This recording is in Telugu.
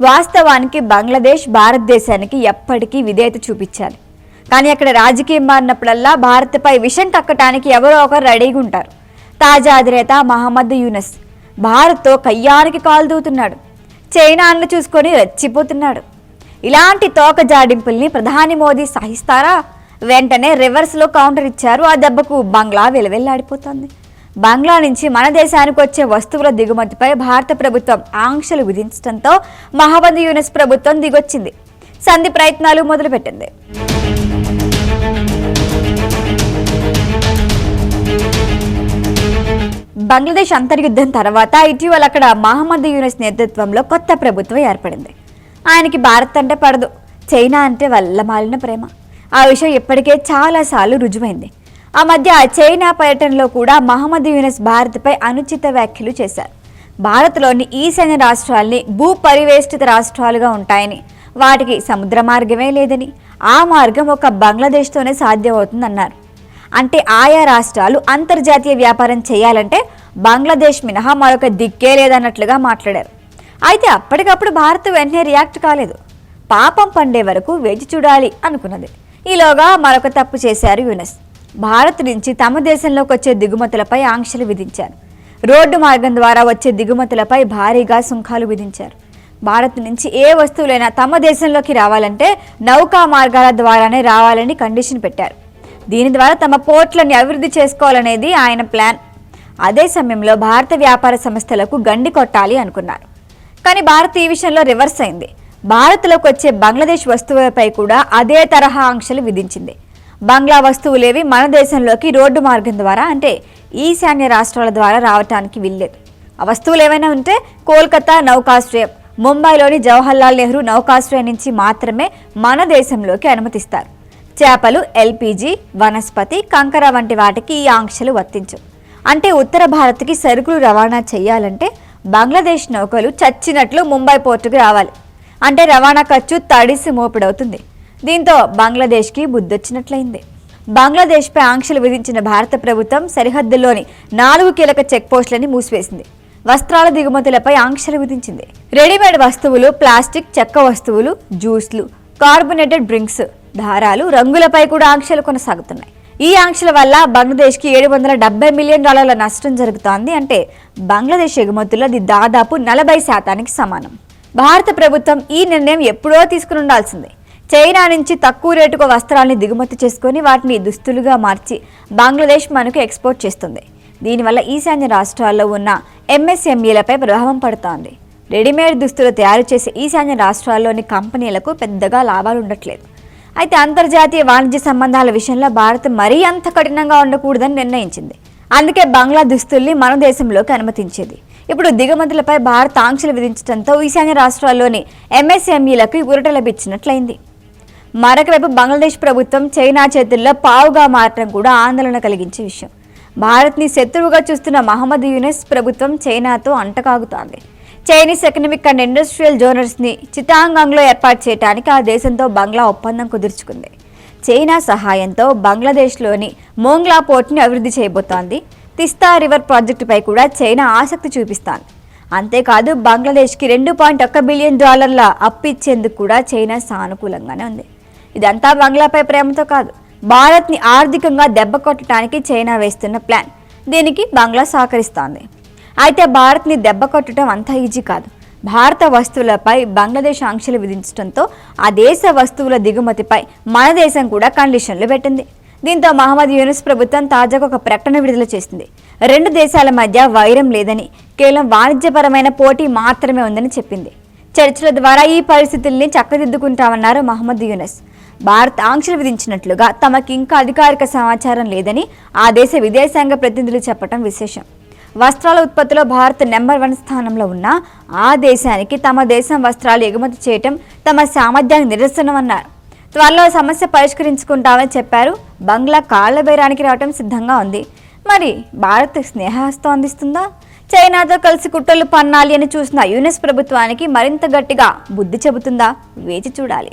వాస్తవానికి బంగ్లాదేశ్ భారతదేశానికి ఎప్పటికీ విధేయత చూపించాలి. కానీ అక్కడ రాజకీయం మారినప్పుడల్లా భారత్పై విషం కక్కటానికి ఎవరో ఒకరు రెడీగా ఉంటారు. తాజా అధినేత మహమ్మద్ యూనస్ భారత్తో కయ్యానికి కాలు దూతున్నాడు. చైనా చూసుకొని రెచ్చిపోతున్నాడు. ఇలాంటి తోక జాడింపుల్ని ప్రధాని మోదీ సహిస్తారా? వెంటనే రివర్స్లో కౌంటర్ ఇచ్చారు. ఆ దెబ్బకు బంగ్లా వెలువెల్లాడిపోతోంది. బంగ్లా నుంచి మన దేశానికి వచ్చే వస్తువుల దిగుమతిపై భారత ప్రభుత్వం ఆంక్షలు విధించడంతో మహమ్మద్ యూనిస్ ప్రభుత్వం దిగొచ్చింది. సంధి ప్రయత్నాలు మొదలుపెట్టింది. బంగ్లాదేశ్ అంతర్యుద్ధం తర్వాత ఇటీవల అక్కడ మహమ్మద్ యూనస్ నేతృత్వంలో కొత్త ప్రభుత్వం ఏర్పడింది. ఆయనకి భారత్ అంటే పడదు. చైనా అంటే వల్లమాలిన ప్రేమ. ఆ విషయం ఇప్పటికే చాలాసార్లు రుజువైంది. ఆ మధ్య చైనా పర్యటనలో కూడా మహమ్మద్ యూనస్ భారత్పై అనుచిత వ్యాఖ్యలు చేశారు. భారత్లోని ఈశాన్య రాష్ట్రాల్ని భూ పరివేష్టిత రాష్ట్రాలుగా ఉంటాయని వాటికి సముద్ర మార్గమే లేదని ఆ మార్గం ఒక బంగ్లాదేశ్తోనే సాధ్యమవుతుందన్నారు. అంటే ఆయా రాష్ట్రాలు అంతర్జాతీయ వ్యాపారం చేయాలంటే బంగ్లాదేశ్ మినహా మరొక దిక్కే లేదన్నట్లుగా మాట్లాడారు. అయితే అప్పటికప్పుడు భారత్ వెంటనే రియాక్ట్ కాలేదు. పాపం పండే వరకు వేచి చూడాలి అనుకున్నది. ఈలోగా మరొక తప్పు చేశారు యునెస్. భారత్ నుంచి తమ దేశంలోకి వచ్చే దిగుమతులపై ఆంక్షలు విధించారు. రోడ్డు మార్గం ద్వారా వచ్చే దిగుమతులపై భారీగా సుంకాలు విధించారు. భారత్ నుంచి ఏ వస్తువులైనా తమ దేశంలోకి రావాలంటే నౌకా మార్గాల ద్వారానే రావాలని కండిషన్ పెట్టారు. దీని ద్వారా తమ పోర్ట్లని అభివృద్ధి చేసుకోవాలనేది ఆయన ప్లాన్. అదే సమయంలో భారత వ్యాపార సంస్థలకు గండి కొట్టాలి అనుకున్నారు. కానీ భారత్ ఈ విషయంలో రివర్స్ అయింది. భారత్లోకి వచ్చే బంగ్లాదేశ్ వస్తువులపై కూడా అదే తరహా ఆంక్షలు విధించింది. బంగ్లా వస్తువులేవి మన దేశంలోకి రోడ్డు మార్గం ద్వారా అంటే ఈశాన్య రాష్ట్రాల ద్వారా రావటానికి వీల్లేదు. ఆ వస్తువులు ఏమైనా ఉంటే కోల్కతా నౌకాశ్రయం ముంబైలోని జవహర్లాల్ నెహ్రూ నౌకాశ్రయం నుంచి మాత్రమే మన దేశంలోకి అనుమతిస్తారు. చేపలు ఎల్పిజి వనస్పతి కంకర వంటి వాటికి ఈ ఆంక్షలు వర్తించవు. అంటే ఉత్తర భారత్కి సరుకులు రవాణా చేయాలంటే బంగ్లాదేశ్ నౌకలు చచ్చినట్లు ముంబై పోర్టుకు రావాలి. అంటే రవాణా ఖర్చు తడిసి మోపిడవుతుంది. దీంతో బంగ్లాదేశ్కి బుద్ధొచ్చినట్లయింది. బంగ్లాదేశ్పై ఆంక్షలు విధించిన భారత ప్రభుత్వం సరిహద్దుల్లోని నాలుగు కీలక చెక్ పోస్టులని మూసివేసింది. వస్త్రాల దిగుమతులపై ఆంక్షలు విధించింది. రెడీమేడ్ వస్తువులు ప్లాస్టిక్ చెక్క వస్తువులు జ్యూస్లు కార్బొనేటెడ్ డ్రింక్స్ దారాలు రంగులపై కూడా ఆంక్షలు కొనసాగుతున్నాయి. ఈ ఆంక్షల వల్ల బంగ్లాదేశ్కి ఏడు వందల డెబ్బై మిలియన్ డాలర్ల నష్టం జరుగుతోంది అంటే బంగ్లాదేశ్ ఎగుమతుల్లో అది దాదాపు నలభై శాతానికి సమానం. భారత ప్రభుత్వం ఈ నిర్ణయం ఎప్పుడో తీసుకుని ఉండాల్సిందే. చైనా నుంచి తక్కువ రేటుకు వస్త్రాల్ని దిగుమతి చేసుకొని వాటిని దుస్తులుగా మార్చి బంగ్లాదేశ్ మనకు ఎక్స్పోర్ట్ చేస్తుంది. దీనివల్ల ఈశాన్య రాష్ట్రాల్లో ఉన్న ఎంఎస్ఎంఈలపై ప్రభావం పడుతోంది. రెడీమేడ్ దుస్తులు తయారు చేసే ఈశాన్య రాష్ట్రాల్లోని కంపెనీలకు పెద్దగా లాభాలు ఉండట్లేదు. అయితే అంతర్జాతీయ వాణిజ్య సంబంధాల విషయంలో భారత్ మరీ అంత కఠినంగా ఉండకూడదని నిర్ణయించింది. అందుకే బంగ్లా దుస్తుల్ని మన దేశంలోకి అనుమతించేది. ఇప్పుడు దిగుమతులపై భారత్ ఆంక్షలు విధించడంతో ఈశాన్య రాష్ట్రాల్లోని ఎంఎస్ఎంఈలకు ఊరట మరొకవైపు బంగ్లాదేశ్ ప్రభుత్వం చైనా చేతుల్లో పావుగా మారటం కూడా ఆందోళన కలిగించే విషయం. భారత్ని శత్రువుగా చూస్తున్న మహమ్మద్ యూనెస్ ప్రభుత్వం చైనాతో అంటకాగుతోంది. చైనీస్ ఎకనామిక్ అండ్ ఇండస్ట్రియల్ జోనర్స్ని చితాంగంలో ఏర్పాటు చేయడానికి ఆ దేశంతో బంగ్లా ఒప్పందం కుదుర్చుకుంది. చైనా సహాయంతో బంగ్లాదేశ్లోని మోంగ్లా పోర్ట్ని అభివృద్ధి చేయబోతోంది. తిస్తా రివర్ ప్రాజెక్టుపై కూడా చైనా ఆసక్తి చూపిస్తోంది. అంతేకాదు బంగ్లాదేశ్కి రెండు పాయింట్ ఒక్క బిలియన్ డాలర్ల అప్పు ఇచ్చేందుకు కూడా చైనా సానుకూలంగానే ఉంది. ఇదంతా బంగ్లాపై ప్రేమతో కాదు భారత్ని ఆర్థికంగా దెబ్బ కొట్టడానికి చైనా వేస్తున్న ప్లాన్. దీనికి బంగ్లా సహకరిస్తోంది. అయితే భారత్ని దెబ్బ కొట్టడం అంత ఈజీ కాదు. భారత వస్తువులపై బంగ్లాదేశ్ ఆంక్షలు విధించడంతో ఆ దేశ వస్తువుల దిగుమతిపై మన దేశం కూడా కండిషన్లు పెట్టింది. దీంతో మహమ్మద్ యూనుస్ ప్రభుత్వం తాజాగా ఒక ప్రకటన విడుదల చేసింది. రెండు దేశాల మధ్య వైరం లేదని కేవలం వాణిజ్యపరమైన పోటీ మాత్రమే ఉందని చెప్పింది. చర్చల ద్వారా ఈ పరిస్థితుల్ని చక్కదిద్దుకుంటామన్నారు మహమ్మద్ యూనస్. భారత్ ఆంక్షలు విధించినట్లుగా తమకి ఇంకా అధికారిక సమాచారం లేదని ఆ దేశ విదేశాంగ ప్రతినిధులు చెప్పడం విశేషం. వస్త్రాల ఉత్పత్తిలో భారత్ నెంబర్ వన్ స్థానంలో ఉన్న ఆ దేశానికి తమ దేశం వస్త్రాలు ఎగుమతి చేయటం తమ సామర్థ్యానికి నిరసనమన్నారు త్వరలో సమస్య పరిష్కరించుకుంటామని చెప్పారు. బంగ్లా కాళ్ళ బేరానికి రావటం సిద్ధంగా ఉంది. మరి భారత్ స్నేహహస్తం అందిస్తుందా? చైనాతో కలిసి కుట్రలు పన్నాలి అని చూసిన యునెస్ ప్రభుత్వానికి మరింత గట్టిగా బుద్ధి చెబుతుందా? వేచి చూడాలి.